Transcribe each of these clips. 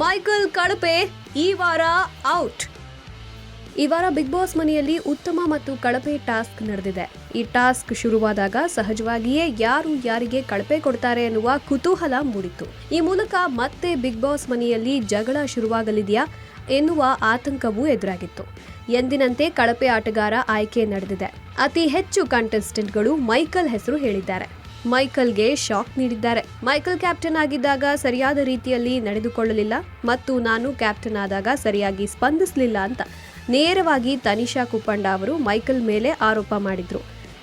Michael ಕಳಪೆ ಈ ವಾರ ಔಟ್. ಈ ವಾರ ಬಿಗ್ ಬಾಸ್ ಮನೆಯಲ್ಲಿ ಉತ್ತಮ ಮತ್ತು ಕಳಪೆ ಟಾಸ್ಕ್ ನಡೆದಿದೆ. ಈ ಟಾಸ್ಕ್ ಶುರುವಾದಾಗ ಸಹಜವಾಗಿಯೇ ಯಾರು ಯಾರಿಗೆ ಕಳಪೆ ಕೊಡ್ತಾರೆ ಎನ್ನುವ ಕುತೂಹಲ ಮೂಡಿತ್ತು. ಈ ಮೂಲಕ ಮತ್ತೆ ಬಿಗ್ ಬಾಸ್ ಮನೆಯಲ್ಲಿ ಜಗಳ ಶುರುವಾಗಲಿದೆಯಾ ಎನ್ನುವ ಆತಂಕವೂ ಎದುರಾಗಿತ್ತು. ಎಂದಿನಂತೆ ಕಳಪೆ ಆಟಗಾರ ಆಯ್ಕೆ ನಡೆದಿದೆ. ಅತಿ ಹೆಚ್ಚು ಕಂಟೆಸ್ಟೆಂಟ್ಗಳು ಮೈಕಲ್ ಹೆಸರು ಹೇಳಿದ್ದಾರೆ. ಮೈಕಲ್ಗೆ ಶಾಕ್ ನೀಡಿದ್ದಾರೆ. ಮೈಕಲ್ ಕ್ಯಾಪ್ಟನ್ ಆಗಿದ್ದಾಗ ಸರಿಯಾದ ರೀತಿಯಲ್ಲಿ ನಡೆದುಕೊಳ್ಳಲಿಲ್ಲ ಮತ್ತು ನಾನು ಕ್ಯಾಪ್ಟನ್ ಆದಾಗ ಸರಿಯಾಗಿ ಸ್ಪಂದಿಸಲಿಲ್ಲ ಅಂತ ನೇರವಾಗಿ ತನಿಷಾ ಕುಪ್ಪಂಡ ಅವರು ಮೈಕಲ್ ಮೇಲೆ ಆರೋಪ ಮಾಡಿದ್ರು.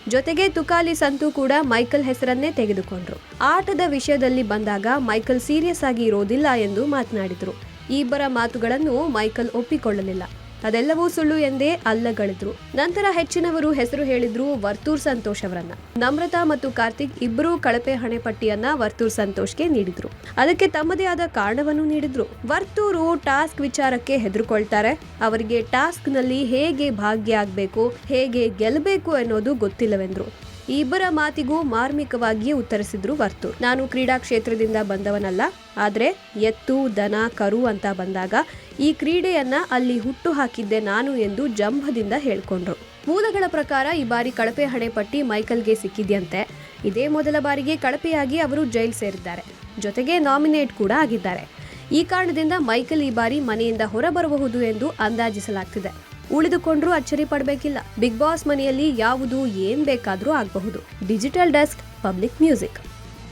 ಜೊತೆಗೆ ತುಕಾಲಿ ಸಂತು ಕೂಡ ಮೈಕಲ್ ಹೆಸರನ್ನೇ ತೆಗೆದುಕೊಂಡ್ರು. ಆಟದ ವಿಷಯದಲ್ಲಿ ಬಂದಾಗ ಮೈಕಲ್ ಸೀರಿಯಸ್ ಆಗಿ ಇರೋದಿಲ್ಲ ಎಂದು ಮಾತನಾಡಿದ್ರು. ಇಬ್ಬರ ಮಾತುಗಳನ್ನು ಮೈಕಲ್ ಒಪ್ಪಿಕೊಳ್ಳಲಿಲ್ಲ. ಅದೆಲ್ಲವೂ ಸುಳ್ಳು ಎಂದೇ ಅಲ್ಲಗಳಿದ್ರು. ನಂತರ ಹೆಚ್ಚಿನವರು ಹೆಸರು ಹೇಳಿದ್ರು ವರ್ತೂರ್ ಸಂತೋಷ್ ಅವರನ್ನ. ನಮ್ರತಾ ಮತ್ತು ಕಾರ್ತಿಕ್ ಇಬ್ಬರೂ ಕಳಪೆ ಹಣೆಪಟ್ಟಿಯನ್ನ ವರ್ತೂರ್ ಸಂತೋಷ್ಗೆ ನೀಡಿದ್ರು. ಅದಕ್ಕೆ ತಮ್ಮದೇ ಆದ ಕಾರಣವನ್ನು ನೀಡಿದ್ರು. ವರ್ತೂರು ಟಾಸ್ಕ್ ವಿಚಾರಕ್ಕೆ ಹೆದರ್ಕೊಳ್ತಾರೆ. ಅವರಿಗೆ ಟಾಸ್ಕ್ನಲ್ಲಿ ಹೇಗೆ ಭಾಗ್ಯ ಹೇಗೆ ಗೆಲ್ಲಬೇಕು ಅನ್ನೋದು ಗೊತ್ತಿಲ್ಲವೆಂದ್ರು. ಇಬ್ಬರ ಮಾತಿಗೂ ಮಾರ್ಮಿಕವಾಗಿಯೇ ಉತ್ತರಿಸಿದ್ರು ವರ್ತೂರ್. ನಾನು ಕ್ರೀಡಾ ಕ್ಷೇತ್ರದಿಂದ ಬಂದವನಲ್ಲ, ಆದರೆ ಎತ್ತು, ದನ, ಕರು ಅಂತ ಬಂದಾಗ ಈ ಕ್ರೀಡೆಯನ್ನ ಅಲ್ಲಿ ಹುಟ್ಟು ಹಾಕಿದ್ದೆ ನಾನು ಎಂದು ಜಂಭದಿಂದ ಹೇಳ್ಕೊಂಡ್ರು. ಮೂಲಗಳ ಪ್ರಕಾರ ಈ ಬಾರಿ ಕಳಪೆ ಹಣೆಪಟ್ಟಿ ಮೈಕಲ್ಗೆ ಸಿಕ್ಕಿದ್ಯಂತೆ. ಇದೇ ಮೊದಲ ಬಾರಿಗೆ ಕಳಪೆಯಾಗಿ ಅವರು ಜೈಲ್ ಸೇರಿದ್ದಾರೆ. ಜೊತೆಗೆ ನಾಮಿನೇಟ್ ಕೂಡ ಆಗಿದ್ದಾರೆ. ಈ ಕಾರಣದಿಂದ ಮೈಕಲ್ ಈ ಬಾರಿ ಮನೆಯಿಂದ ಹೊರಬರಬಹುದು ಎಂದು ಅಂದಾಜಿಸಲಾಗ್ತಿದೆ. ಉಳಿದುಕೊಂಡ್ರೂ ಅಚ್ಚರಿ ಪಡಬೇಕಿಲ್ಲ. ಬಿಗ್ ಬಾಸ್ ಮನೆಯಲ್ಲಿ ಯಾವುದು ಏನ್ ಬೇಕಾದ್ರೂ ಆಗಬಹುದು. Digital desk public music.